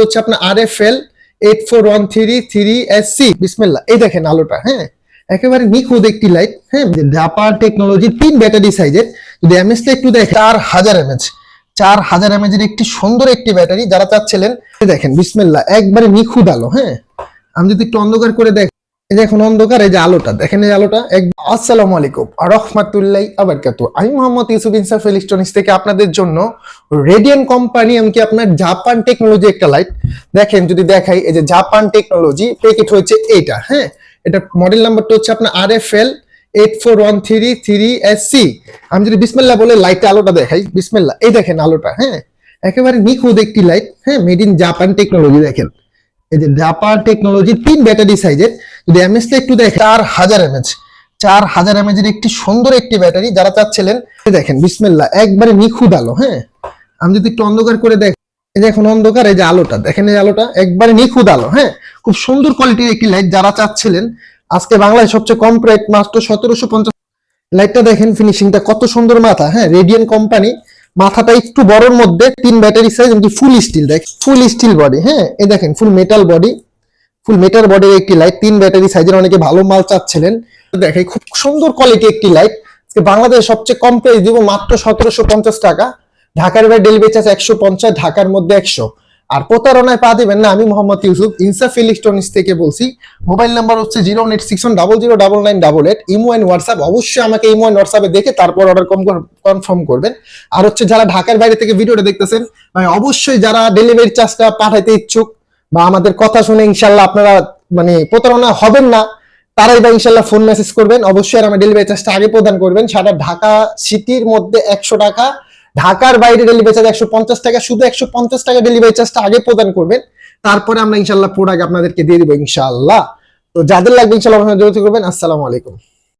নাম্বারটা হচ্ছে আপনার R F L eight four one three three S C বিসমিল্লা এই দেখেন আলোটা হ্যাঁ? একেবারে নিখুঁত একটি লাইট হ্যাঁ? জাপান টেকনোলজি তিন ব্যাটারি সাইজের যদি এমএস একটু দেখেন, চার হাজার এমএচ চার হাজার এমএচ এর একটি সুন্দর একটি ব্যাটারি যারা চাচ্ছিলেন দেখেন বিসমিল্লা একবারে নিখুঁত আলো হ্যাঁ? আমি যদি একটু অন্ধকার করে দেখ এই যে এখন অন্ধকার, এই যে আলোটা, দেখেন এই আলোটা, এক আসসালামু আলাইকুম রহমাতুল্লাহ আবারকাতু আমি মোহাম্মদ ইউসুফ ইনসাফ ইলেকট্রনিক্স থেকে আপনাদের জন্য রেডিয়ান কোম্পানি এমনকি আপনার জাপান টেকনোলজি একটা লাইট দেখেন, যদি দেখাই, এই যে জাপান টেকনোলজি প্যাকেট হয়েছে এইটা হ্যাঁ? এটা মডেল নাম্বারটা হচ্ছে আপনার R F L eight four one three three S C আমি যদি বিসমিল্লা বলে লাইটটা আলোটা দেখাই বিসমিল্লা এই দেখেন আলোটা হ্যাঁ? একেবারে নিখুঁত একটি লাইট হ্যাঁ? মেড ইন জাপান টেকনোলজি দেখেন। এই যে জাপান টেকনোলজি তিন ব্যাটারি সাইজের যদি এমএস টা একটু দেখেন, চার হাজার এমএচ চার হাজার এমএচ এর একটি সুন্দর একটি ব্যাটারি যারা চাচ্ছিলেন দেখেন বিসমিল্লা একবারে নিখুঁত আলো হ্যাঁ? আমি যদি একটু অন্ধকার করে দেখ, এই যে এখন অন্ধকার, এই যে আলোটা, দেখেন এই আলোটা একবারে নিখুঁত আলো হ্যাঁ? খুব সুন্দর কোয়ালিটির একটি লাইট যারা চাচ্ছিলেন, আজকে বাংলায় সবচেয়ে কম প্রাইস মাত্র সতেরোশো পঞ্চাশ লাইটটা দেখেন ফিনিশিংটা কত সুন্দর মাথা হ্যাঁ? রেডিয়ান কোম্পানি মাথাটা একটু বড়র মধ্যে, তিন ব্যাটারি সাইজ ফুল স্টিল দেখ ফুল স্টিল বডি হ্যাঁ? এই দেখেন full metal body full metal বডির একটি লাইট তিন ব্যাটারি সাইজের অনেকে ভালো মাল চাচ্ছিলেন। দেখে খুব সুন্দর কোয়ালিটি একটি লাইট বাংলাদেশ সবচেয়ে কম প্রাইস দিব মাত্র সতেরোশো পঞ্চাশ টাকা। ঢাকার বাইরে ডেলিভারি চার্জ একশো পঞ্চাশ, ঢাকার মধ্যে একশো। আর প্রতারণায় পা দিবেন না আমি, মোহাম্মদ ইউসুফ। ইনসাফ ইলেকট্রনিক্স থেকে বলছি। মোবাইল নাম্বার হচ্ছে zero eight six one double zero double nine double eight. Imo and WhatsApp. অবশ্যই আমাকে ইমো অ্যান্ড হোয়াটসঅ্যাপে দেখে তারপর অর্ডার কনফার্ম করবেন। আর হচ্ছে যারা ঢাকার বাইরে থেকে ভিডিওটা দেখতেছেন, ভাই, অবশ্যই যারা ডেলিভারি চার্জটা পাঠাইতে ইচ্ছুক বা আমাদের কথা শুনে ইনশাল্লাহ আপনারা মানে প্রতারণা হবেন না, তারাই বা ইনশাল্লাহ ফোন মেসেজ করবেন। অবশ্যই আমার ডেলিভারি চার্জটা আগে প্রদান করবেন। সারা ঢাকা সিটির মধ্যে একশো টাকা, ঢাকার বাইরে ডেলিভারি চার্জ একশো পঞ্চাশ টাকা, শুধু একশো পঞ্চাশ টাকা ডেলিভারি চার্জটা আগে প্রদান করবেন। তারপরে আমরা ইনশাল্লাহ প্রোডাক্ট আপনাদেরকে দিয়ে দিব ইনশাল্লাহ। তো যাদের লাগবে ইনশাল্লাহ যোগাযোগ করবেন। আসসালামু আলাইকুম।